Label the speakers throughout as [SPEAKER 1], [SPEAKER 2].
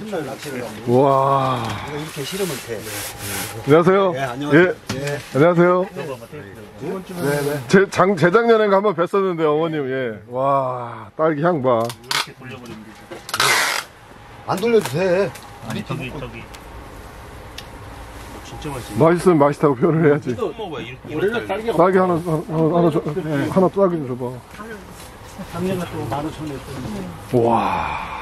[SPEAKER 1] 첫날 낚시를 가면
[SPEAKER 2] 와.
[SPEAKER 1] 이거 이렇게 실으면 돼.
[SPEAKER 2] 안녕하세요.
[SPEAKER 1] 네, 안녕하세요.
[SPEAKER 2] 예.
[SPEAKER 1] 네.
[SPEAKER 2] 안녕하세요. 제, 장, 재작년에 한번 뵀었는데, 어머님, 예. 와, 딸기 향 봐.
[SPEAKER 3] 이렇게 돌려버리면 되죠.
[SPEAKER 1] 안 돌려도 돼.
[SPEAKER 3] 아니 저기 저기. 진짜 맛있어.
[SPEAKER 2] 맛있으면 맛있다고 표현을 해야지.
[SPEAKER 3] 또 먹어봐. 이렇게 원래 딸기.
[SPEAKER 2] 딸기 하나, 하나, 하나, 줘, 하나 딸기 좀 줘봐.
[SPEAKER 3] 작년 같은 거 만원 천에
[SPEAKER 2] 와.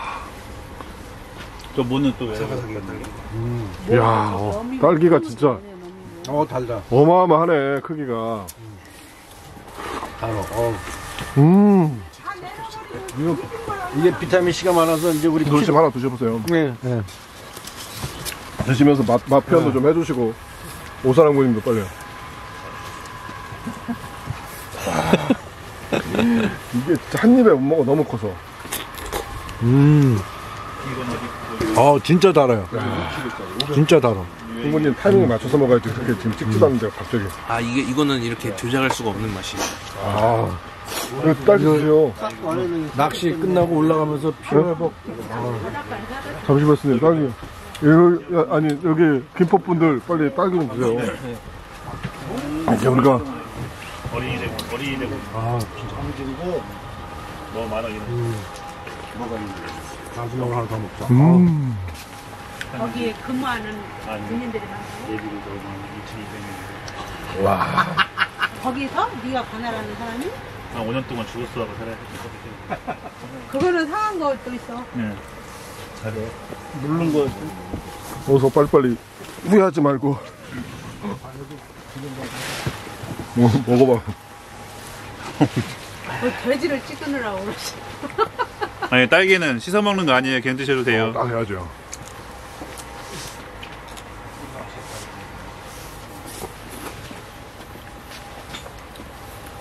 [SPEAKER 3] 저 뭐는 또 왜?
[SPEAKER 2] 야 어, 딸기가 진짜
[SPEAKER 1] 어, 달다.
[SPEAKER 2] 어마어마하네, 크기가.
[SPEAKER 1] 달어. 어.
[SPEAKER 2] 음.
[SPEAKER 1] 이게 비타민C가 많아서 이제 우리
[SPEAKER 2] 돌집 하나 드셔보세요.
[SPEAKER 1] 네. 네.
[SPEAKER 2] 드시면서 맛, 맛 표현도 좀 해주시고. 오사랑구님도 빨리요. 이게 한 입에 못 먹어, 너무 커서.
[SPEAKER 1] 음. 어, 진짜 달아요. 진짜 달아.
[SPEAKER 2] 부모님 타이밍에 맞춰서 먹어야지. 그렇게 지금 찍지도 않는데, 갑자기.
[SPEAKER 4] 아 이게 이거는 이렇게 조작할 수가 없는 맛이.
[SPEAKER 2] 아. 이거 딸기 드세요.
[SPEAKER 1] 낚시 끝나고 올라가면서 피로회복.
[SPEAKER 2] 잠시만, 스님, 딸기. 여기, 야, 아니, 여기, 김포분들 빨리 딸기 좀 드세요. 이제 우리가,
[SPEAKER 3] 어린이 되고 어린이 되고
[SPEAKER 1] 아, 진짜. 한줄이고
[SPEAKER 3] 뭐 많아 이런.
[SPEAKER 1] 마 지막으로 하나 더 먹자.
[SPEAKER 2] 음.
[SPEAKER 5] 거기에 근무하는 군인들이 많고
[SPEAKER 3] 얘기를 너무 2,200명.
[SPEAKER 2] 와.
[SPEAKER 5] 거기서 네가 관할하는 사람이
[SPEAKER 3] 한 5년 동안 죽었어 하고 살아야 돼.
[SPEAKER 5] 그거는 상한 것도 있어
[SPEAKER 3] 네. 잘해. 누른 거.
[SPEAKER 2] 어서 빨리빨리 후회하지 말고. 뭐, 먹어봐.
[SPEAKER 5] 그 돼지를 찍느라고
[SPEAKER 6] 아니 딸기는 씻어 먹는 거 아니에요. 그냥 드셔도 돼요.
[SPEAKER 2] 딱 해야죠.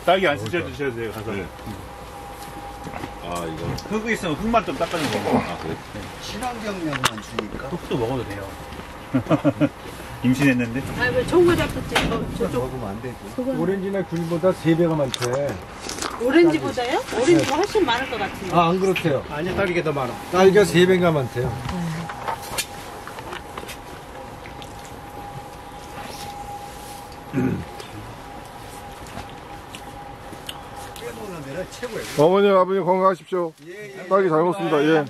[SPEAKER 6] 딸기 안 씻어 드셔도 돼요. 가서. 아 이거 흙 있으면 흙만 좀 닦아주면 먹어. 아 그래?
[SPEAKER 1] 친환경량만 주니까.
[SPEAKER 3] 또 먹어도 돼요.
[SPEAKER 6] 임신했는데.
[SPEAKER 5] 아왜 좋은 거 잡혔지 저, 저쪽
[SPEAKER 1] 먹으면 안 되지. 오렌지나 귤보다 3배가 많대.
[SPEAKER 5] 오렌지보다요? 오렌지가 훨씬 많을 것 같은데
[SPEAKER 1] 아, 안 그렇대요. 아니, 딸기가 더 많아. 딸기가 3배가 많대요.
[SPEAKER 2] 어머니, 아버님 건강하십시오. 딸기 잘 먹습니다. 예.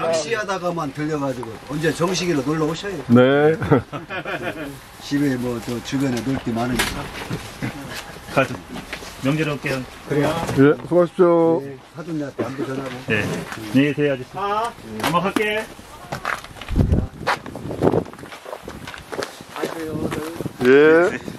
[SPEAKER 1] 낚시하다가만 들려가지고 언제 정식으로 놀러 오셔요.
[SPEAKER 2] 네.
[SPEAKER 1] 집에 뭐 저 주변에 놀 게 많으니까.
[SPEAKER 3] 명절 올게요.
[SPEAKER 2] 예, 수고하십시오.
[SPEAKER 1] 사돈한테 안부 전하고.
[SPEAKER 3] 네. 안녕히 계세요 아저씨. 아. 엄마 갈게.
[SPEAKER 2] 예.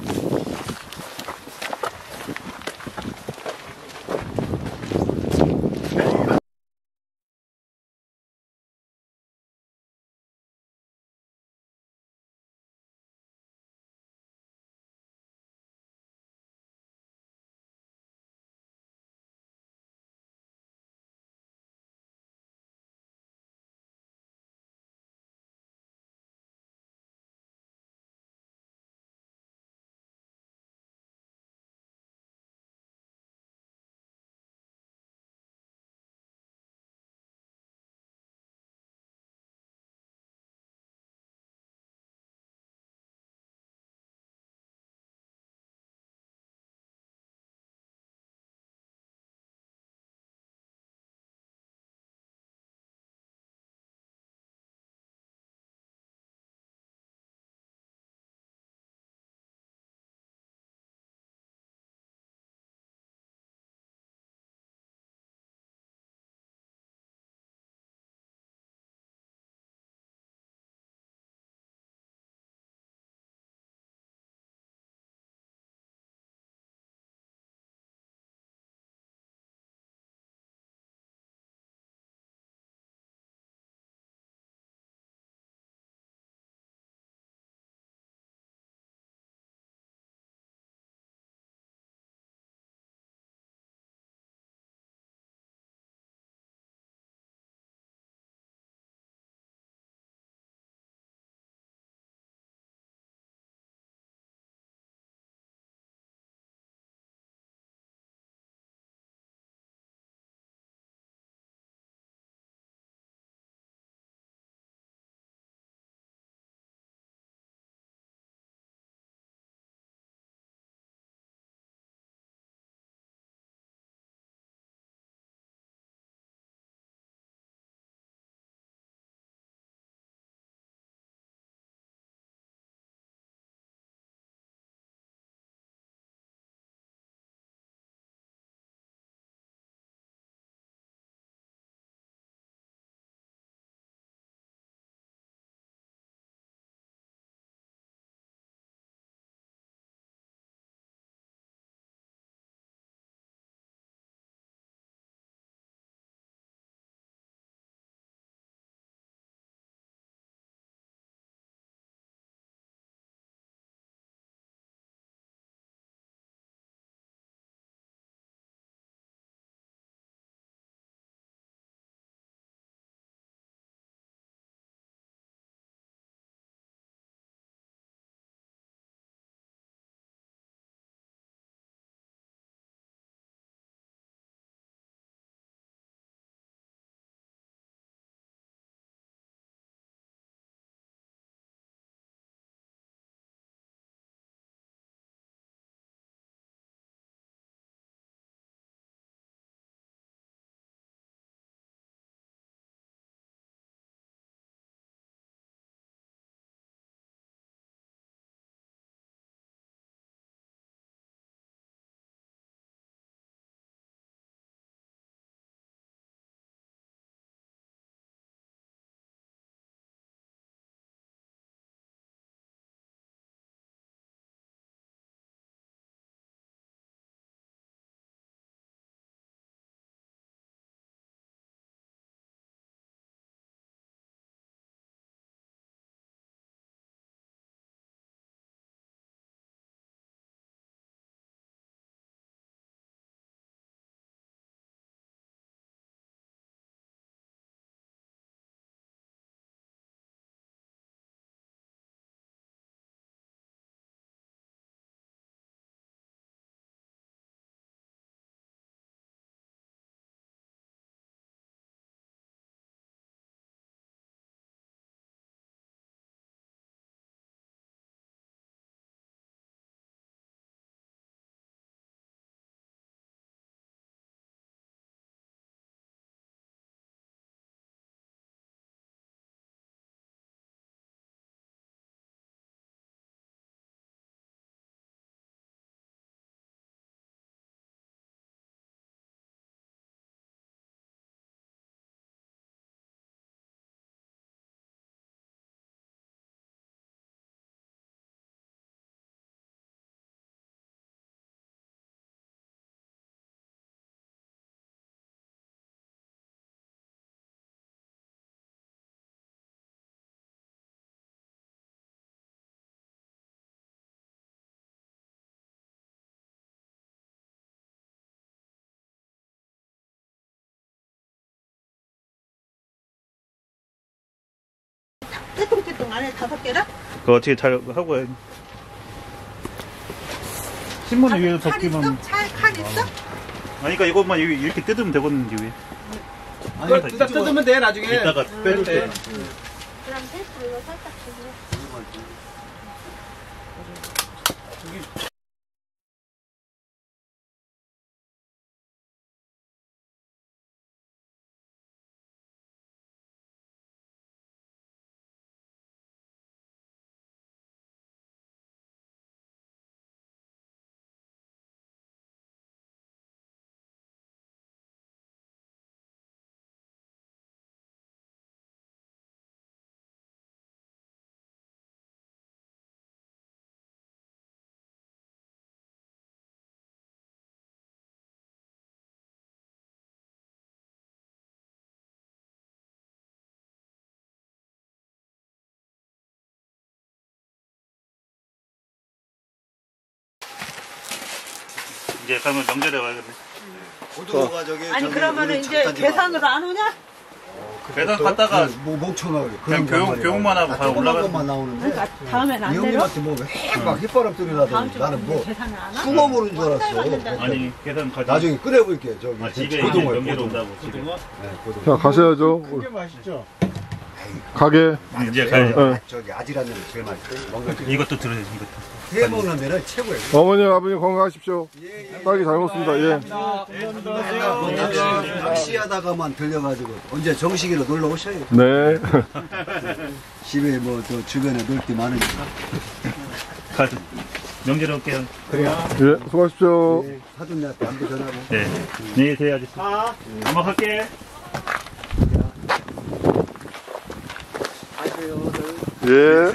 [SPEAKER 5] 똥 안에 다섯 개라?
[SPEAKER 3] 그거 어떻게 잘 하고 해. 신문을 위에
[SPEAKER 5] 칼 있어?
[SPEAKER 3] 덮기만.
[SPEAKER 5] 차에 칼 있어?
[SPEAKER 3] 아니, 그러니까 이것만 이- 이렇게 뜯으면 되거든, 이게.
[SPEAKER 1] 아니,
[SPEAKER 3] 뜯어
[SPEAKER 1] 뜯으면 돼, 나중에.
[SPEAKER 3] 이따가 빼줄 때.
[SPEAKER 5] 그럼 테이프로 살짝 주고.
[SPEAKER 3] 이제 그러면 명절에 와야겠네.
[SPEAKER 1] 고등어가 저기.
[SPEAKER 5] 아니
[SPEAKER 1] 저기
[SPEAKER 5] 그러면은
[SPEAKER 1] 우리
[SPEAKER 5] 이제
[SPEAKER 1] 잠깐
[SPEAKER 5] 계산으로 안 오냐?
[SPEAKER 3] 배당 갔다가
[SPEAKER 1] 뭐 목청하게
[SPEAKER 3] 그냥 교육- 교육만 하고 바로 올라가는
[SPEAKER 1] 것만 나오는데
[SPEAKER 5] 그러니까 다음엔 이안 내려?
[SPEAKER 1] 형님한테 뭐막 휘바람
[SPEAKER 5] 다음
[SPEAKER 1] 소리라더니
[SPEAKER 5] 주에
[SPEAKER 1] 나는 뭐
[SPEAKER 5] 계산을 안
[SPEAKER 1] 보는 줄 알았어.
[SPEAKER 3] 아니 계산 가지.
[SPEAKER 1] 나중에 끓여볼게 저기
[SPEAKER 3] 아, 집에 이제
[SPEAKER 1] 고등어
[SPEAKER 3] 명절
[SPEAKER 1] 고등어
[SPEAKER 3] 온다고 집에.
[SPEAKER 1] 네, 고등어
[SPEAKER 2] 자, 가셔야죠. 가게.
[SPEAKER 3] 이제 가야지.
[SPEAKER 2] 예.
[SPEAKER 1] 저기 아지란 데는 제일 맛있대 먹는
[SPEAKER 3] 이것도 들어야 돼. 이것도.
[SPEAKER 1] 회 먹는 데는 최고예요
[SPEAKER 2] 어머니, 아버님 건강하십시오. 딸기 잘 먹습니다. 예.
[SPEAKER 1] 낚시- 낚시하다가만 들려가지고 언제 정식으로 놀러 오셔요
[SPEAKER 2] 네.
[SPEAKER 1] 집에 뭐 저 주변에 놀데 많으니까
[SPEAKER 3] 명절에 올게요.
[SPEAKER 2] 예, 수고하십시오.
[SPEAKER 1] 네, 사돈네한테 안부 전하고
[SPEAKER 3] 네. 안녕히 계세요, 아저씨. 엄마 갈게.
[SPEAKER 2] 예.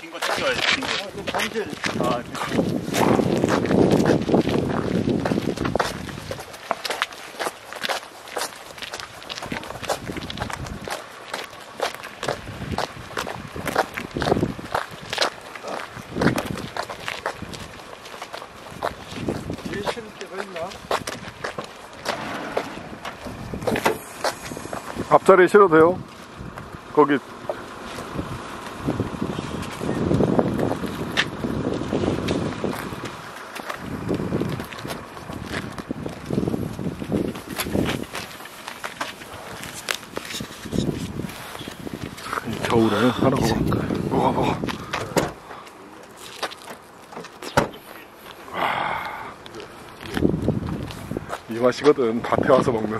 [SPEAKER 3] 긴거
[SPEAKER 2] 앞자리에 실어도 돼요. 거기. 봐. 먹어, 먹어. 아. 이 맛이거든. 밭에 와서 먹는.